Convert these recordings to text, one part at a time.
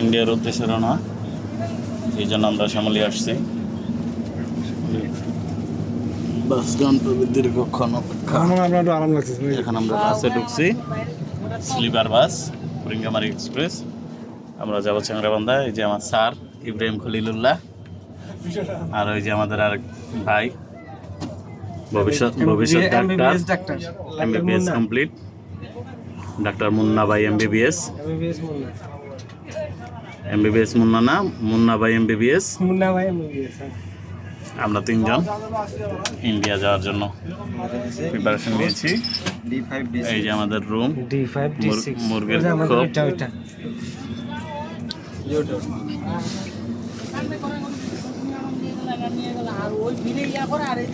ইন্ডিয়ার উদ্দেশ্যে রওনা এই জন্য আমরা শ্যামলি আসছি। দীর্ঘক্ষণ আমার আপনার একটু আরাম লাগছে এখন আমরা বাসে ঢুকছি। Sleeper bus Ringamari express. আমরা যাব এই যে আমার স্যার ইব্রাহিম খলিলুল্লাহ আর ওই যে আমাদের আর ভাই ভবিষ্যৎ ভবিষ্যৎ doctor. Doctor MBBS complete doctor Munna ভাই MBBS. MBBS Munna. MBBS Munna না? মুন্না ভাই এমবিবিএস। মুন্না ভাই এমবিবিএস আমরা তিনজন ইন্ডিয়া যাওয়ার জন্য প্রিপারেশন নিয়েছি। এই যে আমাদের রুম মুরগির খোপ। ওইটা।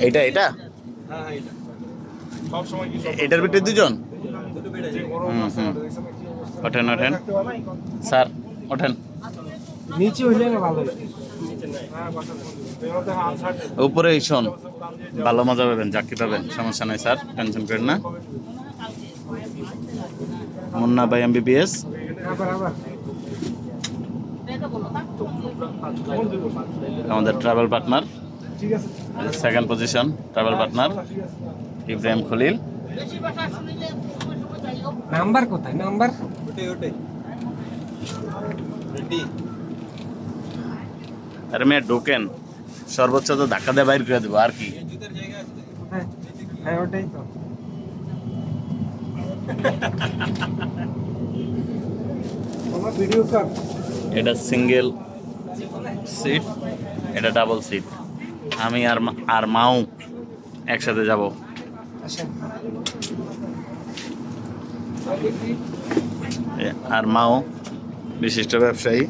ওইটা এইটা এটা। এটার ভিতরে দুজন? ওঠেন ওঠেন। স্যার ওঠেন। নিচে হইলে না ভালো। উপরে শোন ভালো মজা পাবেন চাকরি পাবেন। সমস্যা নাই স্যার টেনশন করেন না। মুন্না ভাই এমবিবিএস। আমাদের travel partner second position travel partner Ibrahim Khalil number কোথায়? নাম্বার? আরে মেয়ে ঢোকেন। সর্বোচ্চ তো ধাক্কা দিয়ে বাইর করে দেবো আর কি? হ্যাঁ হ্যাঁ ওটাই তো। এটা সিঙ্গেল সিট এটা ডাবল সিট আমি আর মা- আর মাও একসাথে যাব। আসেন আর মাও বিশিষ্ট ব্যবসায়ী।